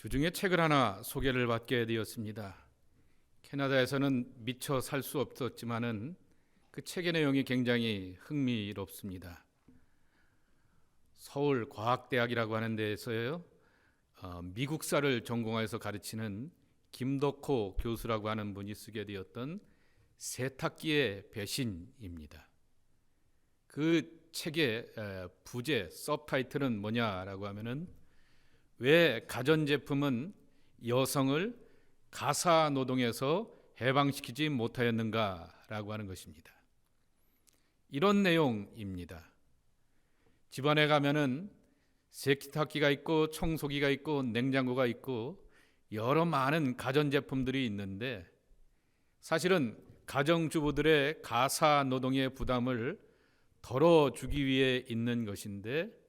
주중에 책을 하나 소개를 받게 되었습니다. 캐나다에서는 미처 살 수 없었지만은 그 책의 내용이 굉장히 흥미롭습니다. 서울 과학대학이라고 하는 데에서요, 어, 미국사를 전공해서 가르치는 김덕호 교수라고 하는 분이 쓰게 되었던 세탁기의 배신입니다. 그 책의 에, 부제 서브타이틀은 뭐냐라고 하면은 왜 가전제품은 여성을 가사 노동에서 해방시키지 못하였는가라고 하는 것입니다. 이런 내용입니다. 집안에 가면은 세탁기가 있고 청소기가 있고 냉장고가 있고 여러 많은 가전제품들이 있는데 사실은 가정주부들의 가사 노동의 부담을 덜어주기 위해 있는 것인데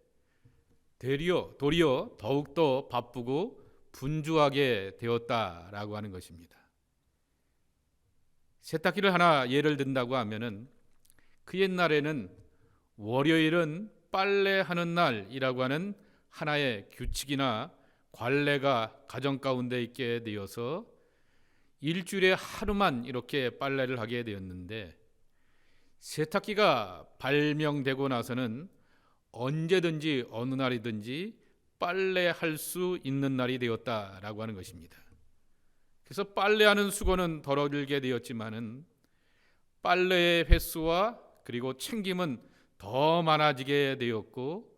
되리어 도리어 더욱더 바쁘고 분주하게 되었다라고 하는 것입니다. 세탁기를 하나 예를 든다고 하면은 그 옛날에는 월요일은 빨래하는 날이라고 하는 하나의 규칙이나 관례가 가정 가운데 있게 되어서 일주일에 하루만 이렇게 빨래를 하게 되었는데 세탁기가 발명되고 나서는 언제든지 어느 날이든지 빨래할 수 있는 날이 되었다라고 하는 것입니다. 그래서 빨래하는 수고는 덜어들게 되었지만은 빨래의 횟수와 그리고 챙김은 더 많아지게 되었고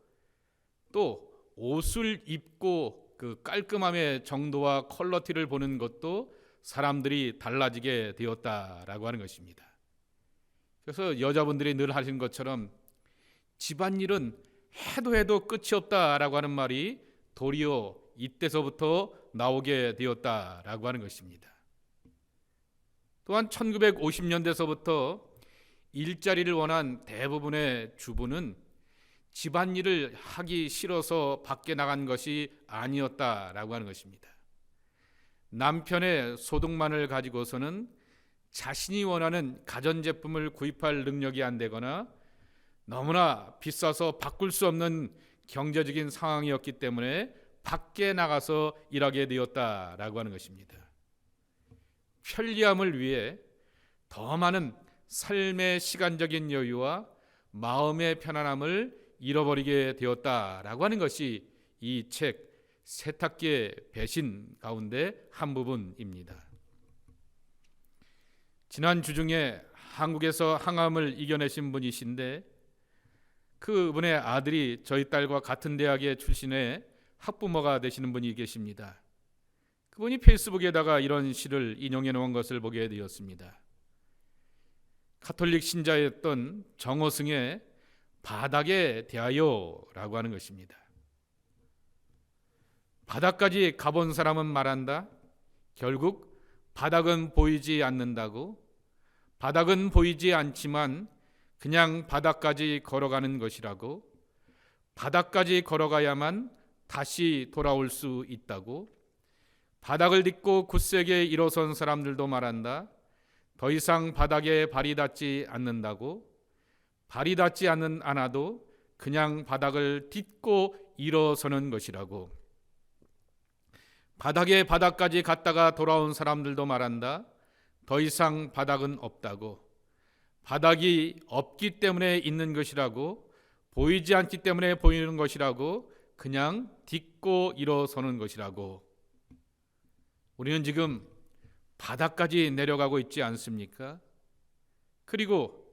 또 옷을 입고 그 깔끔함의 정도와 퀄러티를 보는 것도 사람들이 달라지게 되었다라고 하는 것입니다. 그래서 여자분들이 늘 하신 것처럼 집안일은 해도 해도 끝이 없다라고 하는 말이 도리어 이때서부터 나오게 되었다라고 하는 것입니다. 또한 1950년대서부터 일자리를 원한 대부분의 주부는 집안일을 하기 싫어서 밖에 나간 것이 아니었다라고 하는 것입니다. 남편의 소득만을 가지고서는 자신이 원하는 가전제품을 구입할 능력이 안 되거나 너무나 비싸서 바꿀 수 없는 경제적인 상황이었기 때문에 밖에 나가서 일하게 되었다라고 하는 것입니다. 편리함을 위해 더 많은 삶의 시간적인 여유와 마음의 편안함을 잃어버리게 되었다라고 하는 것이 이 책 세탁기의 배신 가운데 한 부분입니다. 지난 주중에 한국에서 항암을 이겨내신 분이신데 그분의 아들이 저희 딸과 같은 대학의 출신의 학부모가 되시는 분이 계십니다. 그분이 페이스북에다가 이런 시를 인용해 놓은 것을 보게 되었습니다. 카톨릭 신자였던 정호승의 바닥에 대하여라고 하는 것입니다. 바닥까지 가본 사람은 말한다. 결국 바닥은 보이지 않는다고. 바닥은 보이지 않지만 그냥 바닥까지 걸어가는 것이라고. 바닥까지 걸어가야만 다시 돌아올 수 있다고. 바닥을 딛고 굳세게 일어선 사람들도 말한다. 더 이상 바닥에 발이 닿지 않는다고. 발이 닿지 않는 않아도 그냥 바닥을 딛고 일어서는 것이라고. 바닥에 바닥까지 갔다가 돌아온 사람들도 말한다. 더 이상 바닥은 없다고. 바닥이 없기 때문에 있는 것이라고. 보이지 않기 때문에 보이는 것이라고. 그냥 딛고 일어서는 것이라고. 우리는 지금 바닥까지 내려가고 있지 않습니까? 그리고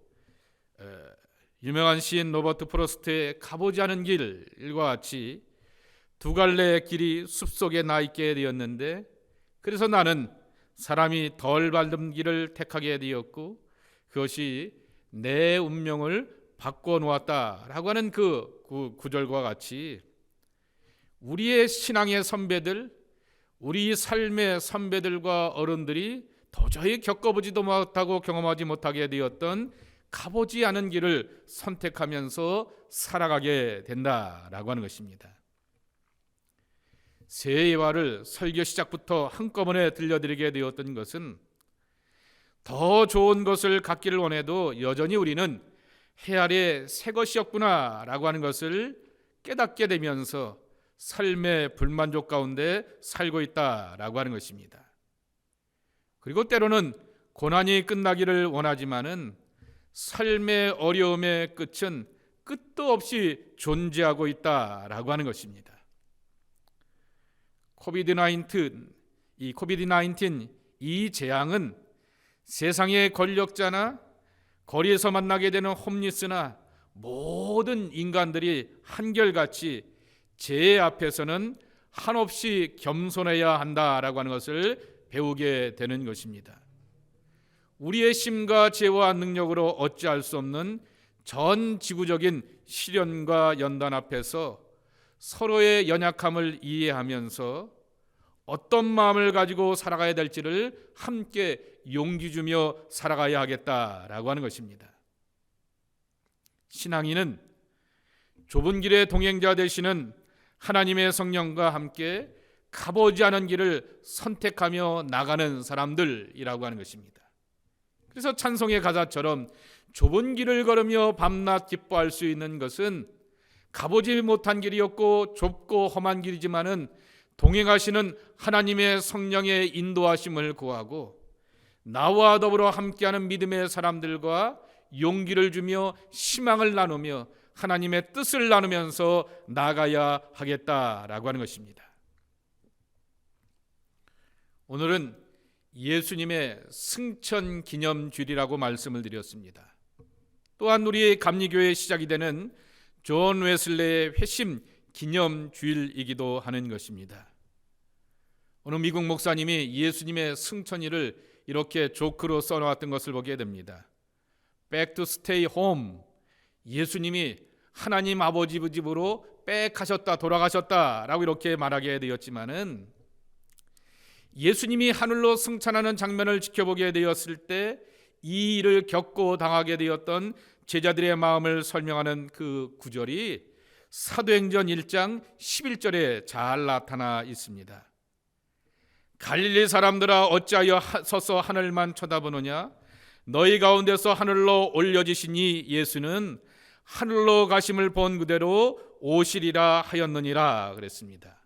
유명한 시인 로버트 프로스트의 가보지 않은 길과 같이 두 갈래의 길이 숲속에 나 있게 되었는데 그래서 나는 사람이 덜 밟은 길을 택하게 되었고 그것이 내 운명을 바꿔 놓았다라고 하는 그 구절과 같이 우리의 신앙의 선배들, 우리 삶의 선배들과 어른들이 도저히 겪어보지도 못하고 경험하지 못하게 되었던 가보지 않은 길을 선택하면서 살아가게 된다라고 하는 것입니다. 새해와를 설교 시작부터 한꺼번에 들려드리게 되었던 것은 더 좋은 것을 갖기를 원해도 여전히 우리는 해 아래 새 것이었구나 라고 하는 것을 깨닫게 되면서 삶의 불만족 가운데 살고 있다 라고 하는 것입니다. 그리고 때로는 고난이 끝나기를 원하지만은 삶의 어려움의 끝은 끝도 없이 존재하고 있다 라고 하는 것입니다. 코비드 19, 이 코비드 19이 재앙은 세상의 권력자나 거리에서 만나게 되는 홈리스나 모든 인간들이 한결같이 제 앞에서는 한없이 겸손해야 한다라고 하는 것을 배우게 되는 것입니다. 우리의 심과 죄와 능력으로 어찌할 수 없는 전 지구적인 시련과 연단 앞에서 서로의 연약함을 이해하면서 어떤 마음을 가지고 살아가야 될지를 함께 용기 주며 살아가야 하겠다라고 하는 것입니다. 신앙인은 좁은 길의 동행자 되시는 하나님의 성령과 함께 가보지 않은 길을 선택하며 나가는 사람들이라고 하는 것입니다. 그래서 찬송의 가사처럼 좁은 길을 걸으며 밤낮 기뻐할 수 있는 것은 가보지 못한 길이었고 좁고 험한 길이지만은 동행하시는 하나님의 성령의 인도하심을 구하고 나와 더불어 함께하는 믿음의 사람들과 용기를 주며 희망을 나누며 하나님의 뜻을 나누면서 나가야 하겠다라고 하는 것입니다. 오늘은 예수님의 승천 기념 주일이라고 말씀을 드렸습니다. 또한 우리 감리교회 시작이 되는 존 웨슬레의 회심 기념 주일이기도 하는 것입니다. 어느 미국 목사님이 예수님의 승천일을 이렇게 조크로 써놓았던 것을 보게 됩니다. Back to stay home. 예수님이 하나님 아버지 집으로 빽하셨다 돌아가셨다라고 이렇게 말하게 되었지만은 예수님이 하늘로 승천하는 장면을 지켜보게 되었을 때 이 일을 겪고 당하게 되었던 제자들의 마음을 설명하는 그 구절이 사도행전 1장 11절에 잘 나타나 있습니다. 갈릴리 사람들아 어찌하여 서서 하늘만 쳐다보느냐 너희 가운데서 하늘로 올려지시니 예수는 하늘로 가심을 본 그대로 오시리라 하였느니라 그랬습니다.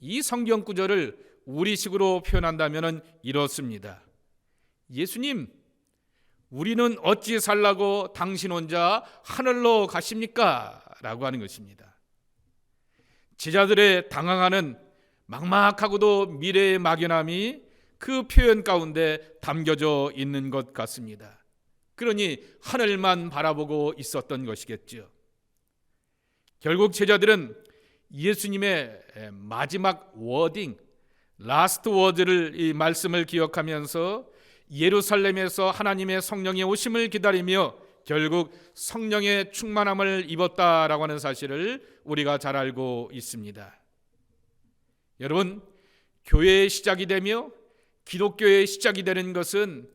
이 성경 구절을 우리식으로 표현한다면 이렇습니다. 예수님, 우리는 어찌 살라고 당신 혼자 하늘로 가십니까? 라고 하는 것입니다. 제자들의 당황하는 막막하고도 미래의 막연함이 그 표현 가운데 담겨져 있는 것 같습니다. 그러니 하늘만 바라보고 있었던 것이겠죠. 결국 제자들은 예수님의 마지막 워딩, 라스트 워드를 이 말씀을 기억하면서 예루살렘에서 하나님의 성령의 오심을 기다리며 결국 성령의 충만함을 입었다라고 하는 사실을 우리가 잘 알고 있습니다. 여러분, 교회의 시작이 되며 기독교의 시작이 되는 것은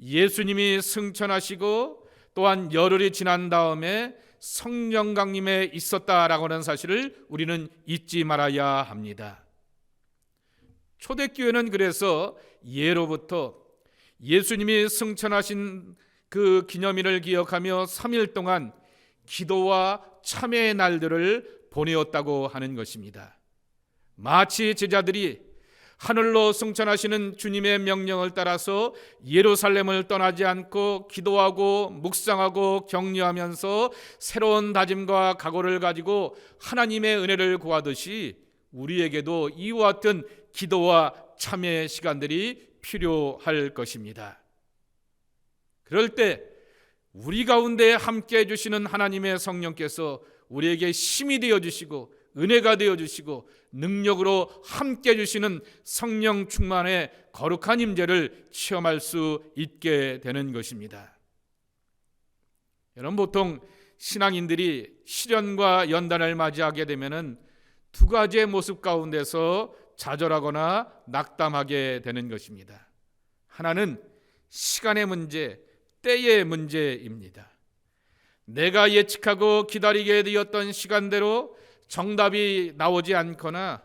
예수님이 승천하시고 또한 열흘이 지난 다음에 성령 강림에 있었다라고 하는 사실을 우리는 잊지 말아야 합니다. 초대교회는 그래서 예로부터 예수님이 승천하신 그 기념일을 기억하며 3일 동안 기도와 참회의 날들을 보내었다고 하는 것입니다. 마치 제자들이 하늘로 승천하시는 주님의 명령을 따라서 예루살렘을 떠나지 않고 기도하고 묵상하고 격려하면서 새로운 다짐과 각오를 가지고 하나님의 은혜를 구하듯이 우리에게도 이와 같은 기도와 참회 시간들이 필요할 것입니다. 그럴 때 우리 가운데 함께 해 주시는 하나님의 성령께서 우리에게 힘이 되어 주시고 은혜가 되어 주시고 능력으로 함께 해 주시는 성령 충만의 거룩한 임재를 체험할 수 있게 되는 것입니다. 여러분 보통 신앙인들이 시련과 연단을 맞이하게 되면은 두 가지의 모습 가운데서 좌절하거나 낙담하게 되는 것입니다. 하나는 시간의 문제, 때의 문제입니다. 내가 예측하고 기다리게 되었던 시간대로 정답이 나오지 않거나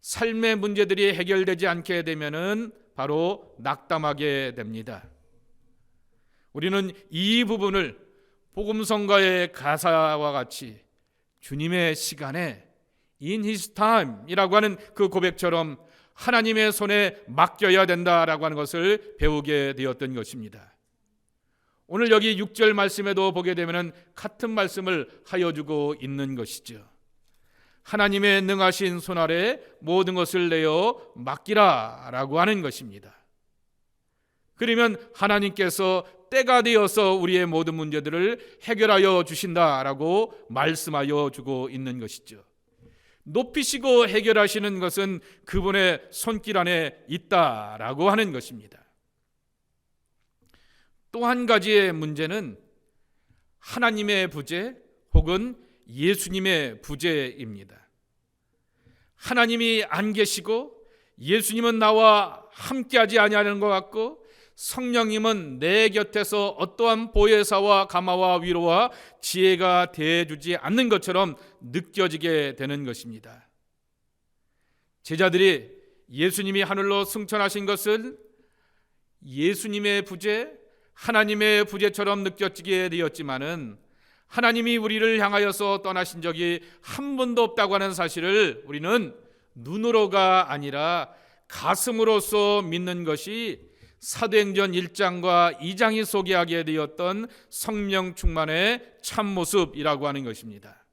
삶의 문제들이 해결되지 않게 되면은 바로 낙담하게 됩니다. 우리는 이 부분을 복음성가의 가사와 같이 주님의 시간에 in his time이라고 하는 그 고백처럼 하나님의 손에 맡겨야 된다라고 하는 것을 배우게 되었던 것입니다. 오늘 여기 6절 말씀에도 보게 되면은 같은 말씀을 하여 주고 있는 것이죠. 하나님의 능하신 손 아래 모든 것을 내어 맡기라 라고 하는 것입니다. 그러면 하나님께서 때가 되어서 우리의 모든 문제들을 해결하여 주신다라고 말씀하여 주고 있는 것이죠. 높이시고 해결하시는 것은 그분의 손길 안에 있다라고 하는 것입니다. 또 한 가지의 문제는 하나님의 부재 혹은 예수님의 부재입니다. 하나님이 안 계시고 예수님은 나와 함께하지 아니하는 것 같고 성령님은 내 곁에서 어떠한 보혜사와 감화와 위로와 지혜가 대해주지 않는 것처럼 느껴지게 되는 것입니다. 제자들이 예수님이 하늘로 승천하신 것은 예수님의 부재, 하나님의 부재처럼 느껴지게 되었지만은 하나님이 우리를 향하여서 떠나신 적이 한 번도 없다고 하는 사실을 우리는 눈으로가 아니라 가슴으로서 믿는 것이 사도행전 1장과 2장이 소개하게 되었던 성령 충만의 참 모습이라고 하는 것입니다.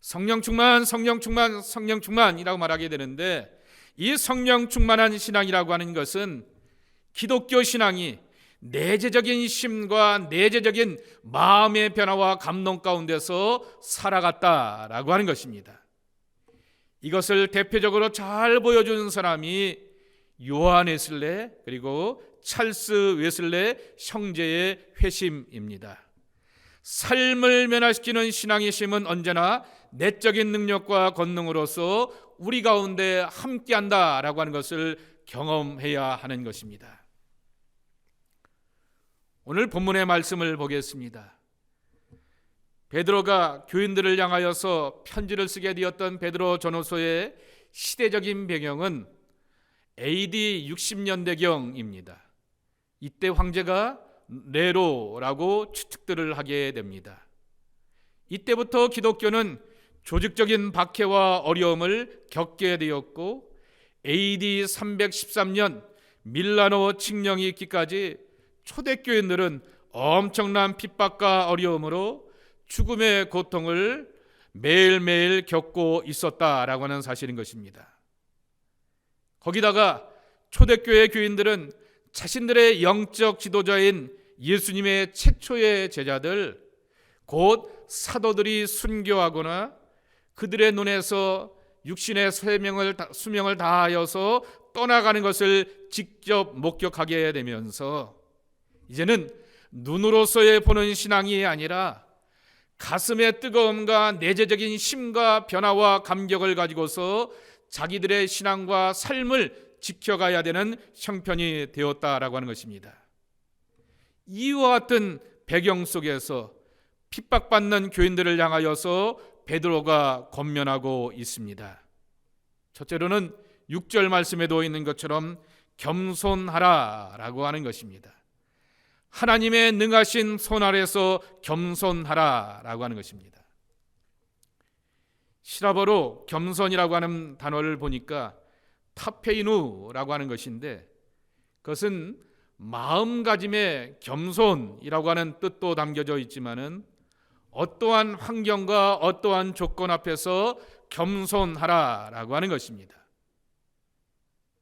성령 충만, 성령 충만, 성령 충만이라고 말하게 되는데 이 성령 충만한 신앙이라고 하는 것은 기독교 신앙이 내재적인 심과 내재적인 마음의 변화와 감동 가운데서 살아갔다라고 하는 것입니다. 이것을 대표적으로 잘 보여주는 사람이 요한 웨슬레 그리고 찰스 웨슬레 형제의 회심입니다. 삶을 변화시키는 신앙의 심은 언제나 내적인 능력과 권능으로서 우리 가운데 함께한다라고 하는 것을 경험해야 하는 것입니다. 오늘 본문의 말씀을 보겠습니다. 베드로가 교인들을 향하여서 편지를 쓰게 되었던 베드로 전후서의 시대적인 배경은 AD 60년대경입니다. 이때 황제가 네로라고 추측들을 하게 됩니다. 이때부터 기독교는 조직적인 박해와 어려움을 겪게 되었고 AD 313년 밀라노 칙령이 있기까지 초대교인들은 엄청난 핍박과 어려움으로 죽음의 고통을 매일매일 겪고 있었다라고 하는 사실인 것입니다. 거기다가 초대교회 교인들은 자신들의 영적 지도자인 예수님의 최초의 제자들 곧 사도들이 순교하거나 그들의 눈에서 육신의 수명을 수명을 다하여서 떠나가는 것을 직접 목격하게 되면서 이제는 눈으로서의 보는 신앙이 아니라 가슴의 뜨거움과 내재적인 심과 변화와 감격을 가지고서 자기들의 신앙과 삶을 지켜가야 되는 형편이 되었다라고 하는 것입니다. 이와 같은 배경 속에서 핍박받는 교인들을 향하여서 베드로가 권면하고 있습니다. 첫째로는 6절 말씀에도 있는 것처럼 겸손하라라고 하는 것입니다. 하나님의 능하신 손 아래서 겸손하라라고 하는 것입니다. 시라버로 겸손이라고 하는 단어를 보니까 타페이누라고 하는 것인데 그것은 마음가짐의 겸손이라고 하는 뜻도 담겨져 있지만은 어떠한 환경과 어떠한 조건 앞에서 겸손하라라고 하는 것입니다.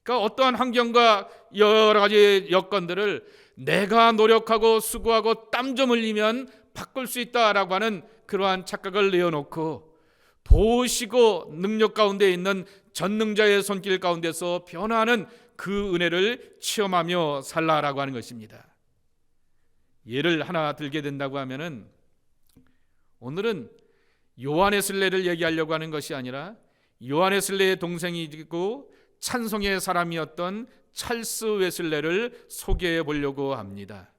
그러니까 어떠한 환경과 여러 가지 여건들을 내가 노력하고 수고하고 땀 좀 흘리면 바꿀 수 있다라고 하는 그러한 착각을 내어놓고 도우시고 능력 가운데 있는 전능자의 손길 가운데서 변화하는 그 은혜를 체험하며 살라라고 하는 것입니다. 예를 하나 들게 된다고 하면은 오늘은 요한의 슬레를 얘기하려고 하는 것이 아니라 요한의 슬레의 동생이고 찬송의 사람이었던 찰스 웨슬레를 소개해 보려고 합니다.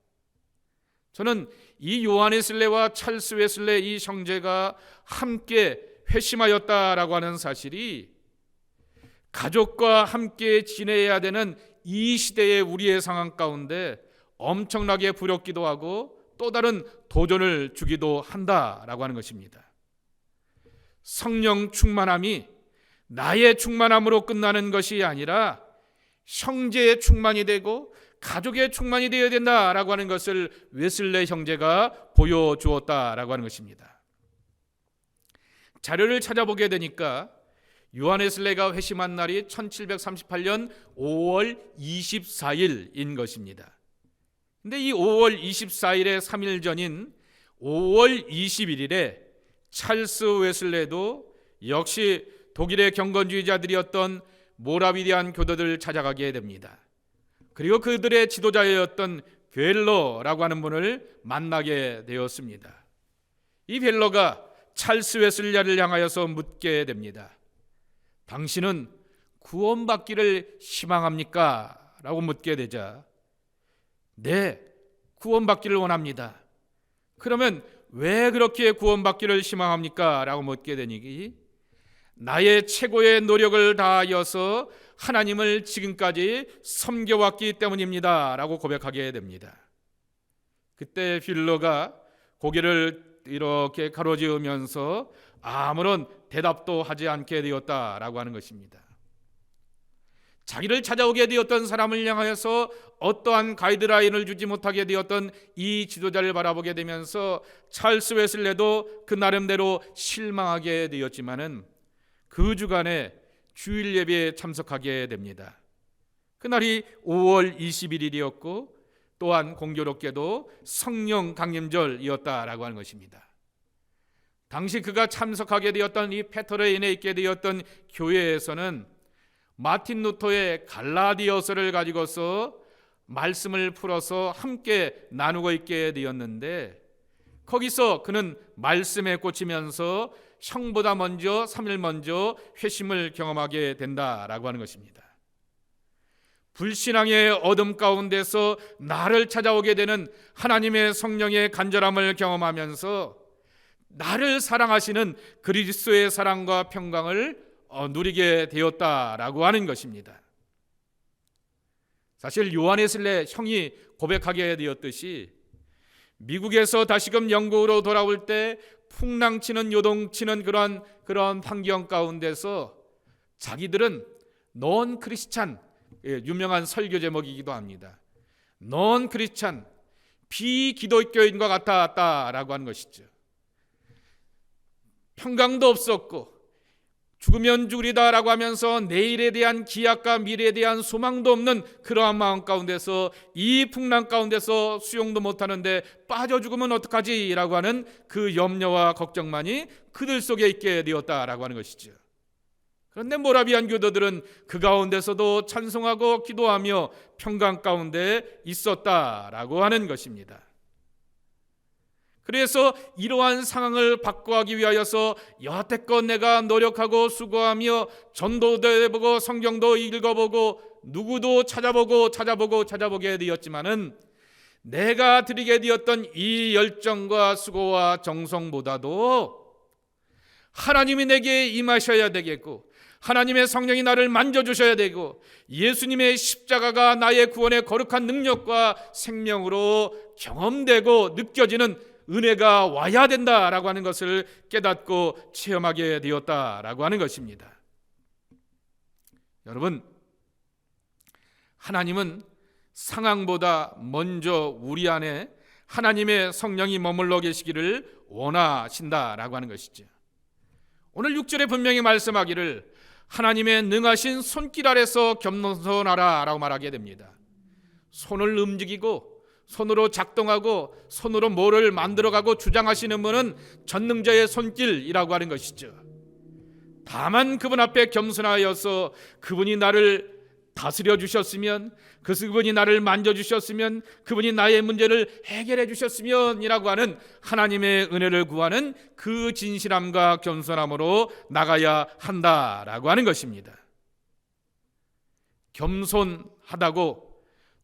저는 이 요한의 슬레와 찰스 웨슬레 이 형제가 함께 회심하였다라고 하는 사실이 가족과 함께 지내야 되는 이 시대의 우리의 상황 가운데 엄청나게 부럽기도 하고 또 다른 도전을 주기도 한다라고 하는 것입니다. 성령 충만함이 나의 충만함으로 끝나는 것이 아니라 형제의 충만이 되고 가족의 충만이 되어야 된다라고 하는 것을 웨슬레 형제가 보여주었다라고 하는 것입니다. 자료를 찾아보게 되니까 요한 웨슬레가 회심한 날이 1738년 5월 24일인 것입니다. 근데 이 5월 24일의 3일 전인 5월 21일에 찰스 웨슬레도 역시 독일의 경건주의자들이었던 모라비디안 교도들을 찾아가게 됩니다. 그리고 그들의 지도자였던 벨러라고 하는 분을 만나게 되었습니다. 이 벨러가 찰스 웨슬리아를 향하여서 묻게 됩니다. 당신은 구원받기를 희망합니까? 라고 묻게 되자 네, 구원받기를 원합니다. 그러면 왜 그렇게 구원받기를 희망합니까? 라고 묻게 되니 나의 최고의 노력을 다하여서 하나님을 지금까지 섬겨왔기 때문입니다. 라고 고백하게 됩니다. 그때 빌러가 고개를 이렇게 가로지으면서 아무런 대답도 하지 않게 되었다라고 하는 것입니다. 자기를 찾아오게 되었던 사람을 향하여서 어떠한 가이드라인을 주지 못하게 되었던 이 지도자를 바라보게 되면서 찰스 웨슬레도 그 나름대로 실망하게 되었지만은 그 주간에 주일 예배에 참석하게 됩니다. 그날이 5월 21일이었고 또한 공교롭게도 성령 강림절이었다라고 하는 것입니다. 당시 그가 참석하게 되었던 이 페터레인에 있게 되었던 교회에서는 마틴 루터의 갈라디어서를 가지고서 말씀을 풀어서 함께 나누고 있게 되었는데 거기서 그는 말씀에 꽂히면서 형보다 먼저 3일 먼저 회심을 경험하게 된다라고 하는 것입니다. 불신앙의 어둠 가운데서 나를 찾아오게 되는 하나님의 성령의 간절함을 경험하면서 나를 사랑하시는 그리스도의 사랑과 평강을 어, 누리게 되었다라고 하는 것입니다. 사실 요한에슬레 형이 고백하게 되었듯이 미국에서 다시금 영국으로 돌아올 때 풍랑치는 요동치는 그런 그런 환경 가운데서 자기들은 넌 크리스찬 예, 유명한 설교 제목이기도 합니다. 넌 크리스찬 비기독교인과 같았다라고 하는 것이죠. 평강도 없었고 죽으면 죽으리다라고 하면서 내일에 대한 기약과 미래에 대한 소망도 없는 그러한 마음 가운데서 이 풍랑 가운데서 수용도 못하는데 빠져 죽으면 어떡하지라고 하는 그 염려와 걱정만이 그들 속에 있게 되었다라고 하는 것이죠. 그런데 모라비안 교도들은 그 가운데서도 찬송하고 기도하며 평강 가운데 있었다라고 하는 것입니다. 그래서 이러한 상황을 바꿔하기 위하여서 여태껏 내가 노력하고 수고하며 전도도 해보고 성경도 읽어보고 누구도 찾아보고 찾아보고 찾아보게 되었지만은 내가 드리게 되었던 이 열정과 수고와 정성보다도 하나님이 내게 임하셔야 되겠고 하나님의 성령이 나를 만져주셔야 되고 예수님의 십자가가 나의 구원의 거룩한 능력과 생명으로 경험되고 느껴지는 은혜가 와야 된다라고 하는 것을 깨닫고 체험하게 되었다라고 하는 것입니다. 여러분, 하나님은 상황보다 먼저 우리 안에 하나님의 성령이 머물러 계시기를 원하신다라고 하는 것이죠. 오늘 6절에 분명히 말씀하기를 하나님의 능하신 손길 아래서 겸손하라라고 말하게 됩니다. 손을 움직이고 손으로 작동하고 손으로 뭐를 만들어가고 주장하시는 분은 전능자의 손길이라고 하는 것이죠. 다만 그분 앞에 겸손하여서 그분이 나를 다스려 주셨으면 그분이 나를 만져 주셨으면 그분이 나의 문제를 해결해 주셨으면이라고 하는 하나님의 은혜를 구하는 그 진실함과 겸손함으로 나가야 한다라고 하는 것입니다. 겸손하다고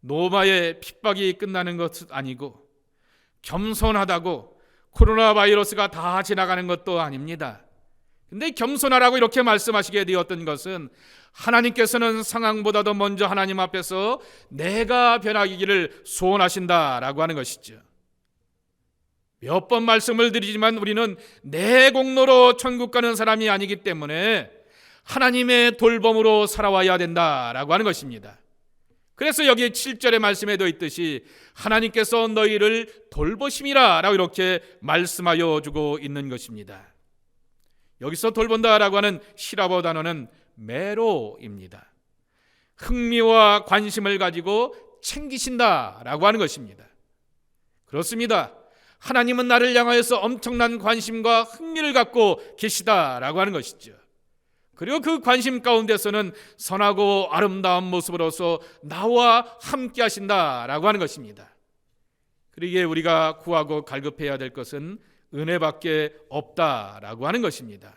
노마의 핍박이 끝나는 것은 아니고 겸손하다고 코로나 바이러스가 다 지나가는 것도 아닙니다. 근데 겸손하라고 이렇게 말씀하시게 되었던 것은 하나님께서는 상황보다도 먼저 하나님 앞에서 내가 변하기를 소원하신다라고 하는 것이죠. 몇 번 말씀을 드리지만 우리는 내 공로로 천국 가는 사람이 아니기 때문에 하나님의 돌봄으로 살아와야 된다라고 하는 것입니다. 그래서 여기 7절의 말씀에도 있듯이 하나님께서 너희를 돌보심이라 라고 이렇게 말씀하여 주고 있는 것입니다. 여기서 돌본다라고 하는 시라버 단어는 메로입니다. 흥미와 관심을 가지고 챙기신다라고 하는 것입니다. 그렇습니다. 하나님은 나를 향하여서 엄청난 관심과 흥미를 갖고 계시다라고 하는 것이죠. 그리고 그 관심 가운데서는 선하고 아름다운 모습으로서 나와 함께 하신다라고 하는 것입니다. 그러기에 우리가 구하고 갈급해야 될 것은 은혜밖에 없다라고 하는 것입니다.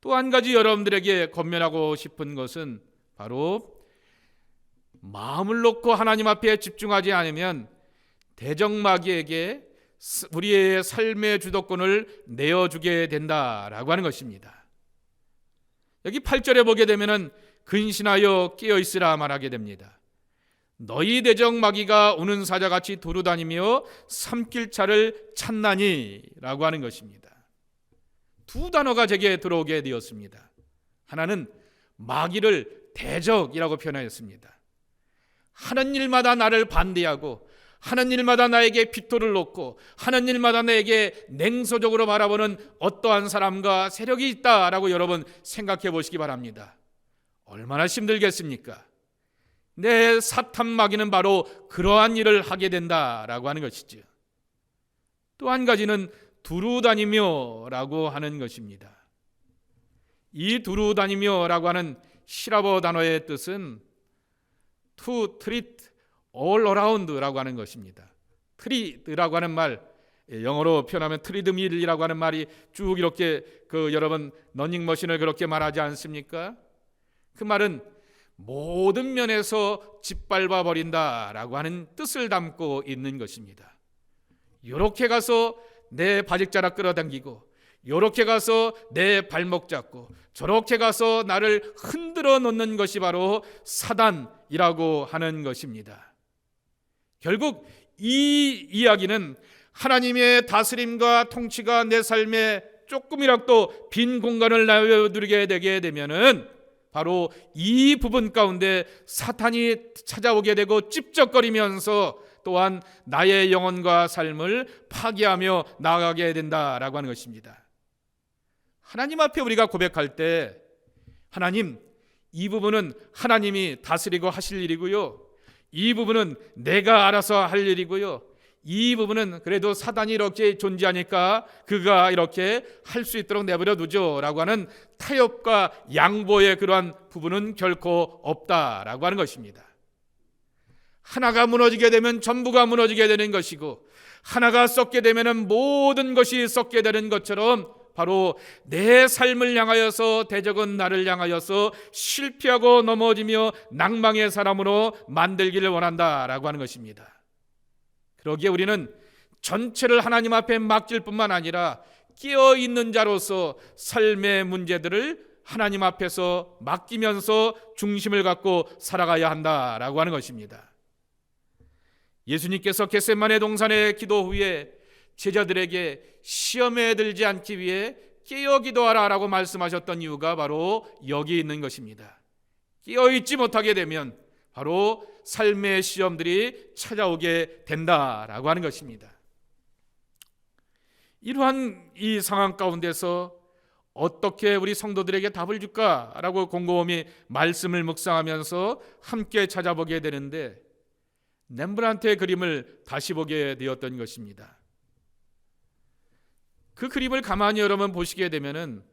또 한 가지 여러분들에게 권면하고 싶은 것은 바로 마음을 놓고 하나님 앞에 집중하지 않으면 대적마귀에게 우리의 삶의 주도권을 내어주게 된다라고 하는 것입니다. 여기 8절에 보게 되면은 근신하여 깨어 있으라 말하게 됩니다. 너희 대적 마귀가 우는 사자같이 두루다니며 삼킬 차를 찾나니라고 하는 것입니다. 두 단어가 제게 들어오게 되었습니다. 하나는 마귀를 대적이라고 표현하였습니다. 하는 일마다 나를 반대하고 하는 일마다 나에게 빗도를 놓고 하는 일마다 나에게 냉소적으로 바라보는 어떠한 사람과 세력이 있다라고 여러분 생각해 보시기 바랍니다. 얼마나 힘들겠습니까? 내 사탄 마귀는 바로 그러한 일을 하게 된다라고 하는 것이죠. 또 한 가지는 두루 다니며라고 하는 것입니다. 이 두루 다니며라고 하는 시라버 단어의 뜻은 to treat around라고 하는 것입니다. 트리드라고 하는 말 예, 영어로 표현하면 트리드밀이라고 하는 말이 쭉 이렇게 그 여러분 러닝머신을 그렇게 말하지 않습니까? 그 말은 모든 면에서 짓밟아 버린다라고 하는 뜻을 담고 있는 것입니다. 이렇게 가서 내 바직자락 끌어당기고 요렇게 가서 내 발목 잡고 저렇게 가서 나를 흔들어 놓는 것이 바로 사단이라고 하는 것입니다. 결국 이 이야기는 하나님의 다스림과 통치가 내 삶에 조금이라도 빈 공간을 나눠두게 되게 되면은 바로 이 부분 가운데 사탄이 찾아오게 되고 찝쩍거리면서 또한 나의 영혼과 삶을 파괴하며 나아가게 된다라고 하는 것입니다. 하나님 앞에 우리가 고백할 때 하나님 이 부분은 하나님이 다스리고 하실 일이고요. 이 부분은 내가 알아서 할 일이고요. 이 부분은 그래도 사단이 이렇게 존재하니까 그가 이렇게 할 수 있도록 내버려 두죠라고 하는 타협과 양보의 그러한 부분은 결코 없다라고 하는 것입니다. 하나가 무너지게 되면 전부가 무너지게 되는 것이고 하나가 썩게 되면 모든 것이 썩게 되는 것처럼 바로 내 삶을 향하여서 대적은 나를 향하여서 실패하고 넘어지며 낭망의 사람으로 만들기를 원한다라고 하는 것입니다. 그러기에 우리는 전체를 하나님 앞에 맡길 뿐만 아니라 끼어 있는 자로서 삶의 문제들을 하나님 앞에서 맡기면서 중심을 갖고 살아가야 한다라고 하는 것입니다. 예수님께서 겟세만의 동산의 기도 후에 제자들에게 시험에 들지 않기 위해 깨어 기도하라라고 말씀하셨던 이유가 바로 여기 있는 것입니다. 깨어 있지 못하게 되면 바로 삶의 시험들이 찾아오게 된다라고 하는 것입니다. 이러한 이 상황 가운데서 어떻게 우리 성도들에게 답을 줄까라고 곰곰이 말씀을 묵상하면서 함께 찾아보게 되는데 렘브란트의 그림을 다시 보게 되었던 것입니다. 그 그림을 가만히 여러분 보시게 되면은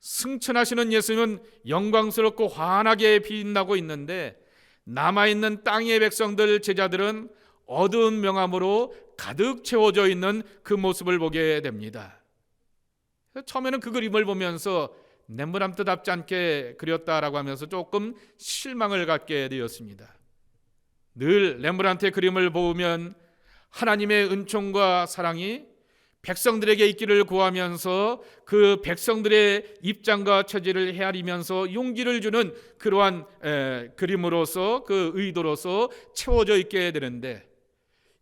승천하시는 예수님은 영광스럽고 환하게 빛나고 있는데 남아있는 땅의 백성들 제자들은 어두운 명암으로 가득 채워져 있는 그 모습을 보게 됩니다. 처음에는 그 그림을 보면서 렘브란트답지 않게 그렸다라고 하면서 조금 실망을 갖게 되었습니다. 늘 렘브란트의 그림을 보면 하나님의 은총과 사랑이 백성들에게 있기를 구하면서 그 백성들의 입장과 처지를 헤아리면서 용기를 주는 그러한 에, 그림으로서 그 의도로서 채워져 있게 되는데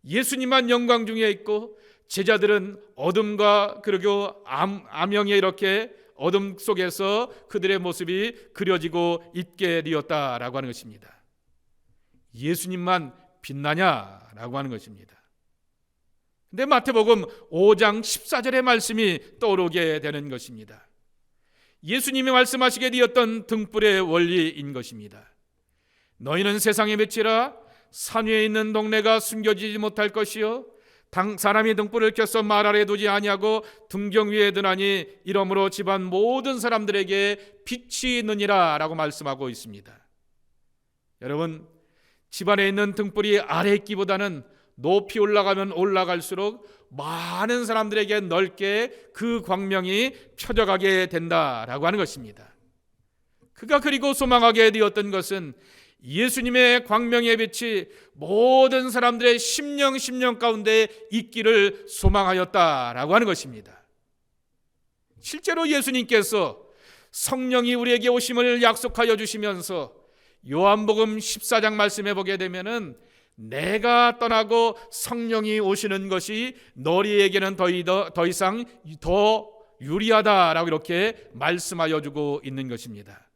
예수님만 영광 중에 있고 제자들은 어둠과 그리고 암, 암영에 이렇게 어둠 속에서 그들의 모습이 그려지고 있게 되었다라고 하는 것입니다. 예수님만 빛나냐라고 하는 것입니다. 근데 마태복음 5장 14절의 말씀이 떠오르게 되는 것입니다. 예수님이 말씀하시게 되었던 등불의 원리인 것입니다. 너희는 세상에 맺히라 산 위에 있는 동네가 숨겨지지 못할 것이요 당 사람이 등불을 켜서 말 아래 두지 아니하고 등경 위에 드나니 이러므로 집안 모든 사람들에게 빛이 있느니라라고 말씀하고 있습니다. 여러분 집안에 있는 등불이 아래 있기보다는 높이 올라가면 올라갈수록 많은 사람들에게 넓게 그 광명이 펴져가게 된다라고 하는 것입니다. 그가 그리고 소망하게 되었던 것은 예수님의 광명의 빛이 모든 사람들의 심령 심령 가운데 있기를 소망하였다라고 하는 것입니다. 실제로 예수님께서 성령이 우리에게 오심을 약속하여 주시면서 요한복음 14장 말씀해 보게 되면은 내가 떠나고 성령이 오시는 것이 너희에게는 더, 더, 더 이상 더 유리하다라고 이렇게 말씀하여 주고 있는 것입니다.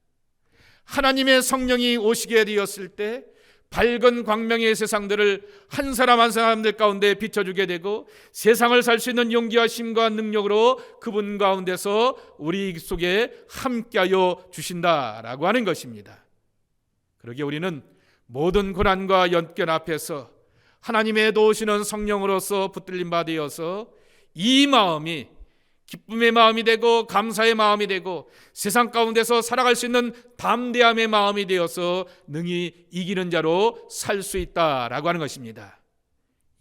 하나님의 성령이 오시게 되었을 때 밝은 광명의 세상들을 한 사람 한 사람들 가운데 비춰주게 되고 세상을 살 수 있는 용기와 힘과 능력으로 그분 가운데서 우리 속에 함께하여 주신다라고 하는 것입니다. 그러게 우리는 모든 고난과 연견 앞에서 하나님의 도우시는 성령으로서 붙들림 받으어서 이 마음이 기쁨의 마음이 되고 감사의 마음이 되고 세상 가운데서 살아갈 수 있는 담대함의 마음이 되어서 능히 이기는 자로 살 수 있다라고 하는 것입니다.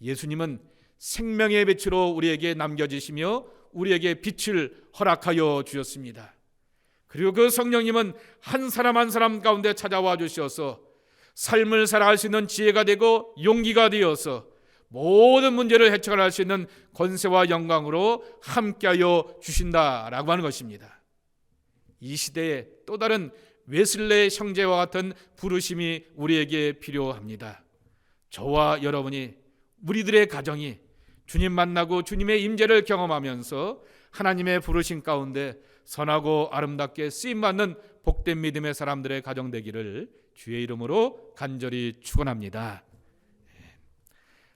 예수님은 생명의 빛으로 우리에게 남겨지시며 우리에게 빛을 허락하여 주셨습니다. 그리고 그 성령님은 한 사람 한 사람 가운데 찾아와 주셔서 삶을 살아갈 수 있는 지혜가 되고 용기가 되어서 모든 문제를 해결할 수 있는 권세와 영광으로 함께하여 주신다라고 하는 것입니다. 이 시대에 또 다른 웨슬레 형제와 같은 부르심이 우리에게 필요합니다. 저와 여러분이 우리들의 가정이 주님 만나고 주님의 임재를 경험하면서 하나님의 부르심 가운데 선하고 아름답게 쓰임 받는 복된 믿음의 사람들의 가정 되기를 주의 이름으로 간절히 축원합니다.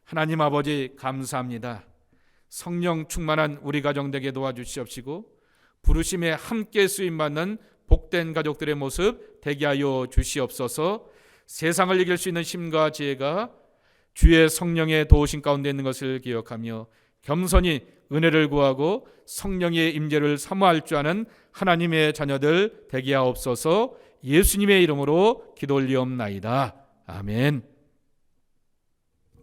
하나님 아버지 감사합니다. 성령 충만한 우리 가정 되게 도와주시옵시고 부르심에 함께 쓰임 받는 복된 가족들의 모습 되게 하여 주시옵소서. 세상을 이길 수 있는 힘과 지혜가 주의 성령의 도우심 가운데 있는 것을 기억하며 겸손히 은혜를 구하고 성령의 임재를 사모할 줄 아는 하나님의 자녀들 되게 하옵소서. 예수님의 이름으로 기도 올리옵나이다. 아멘.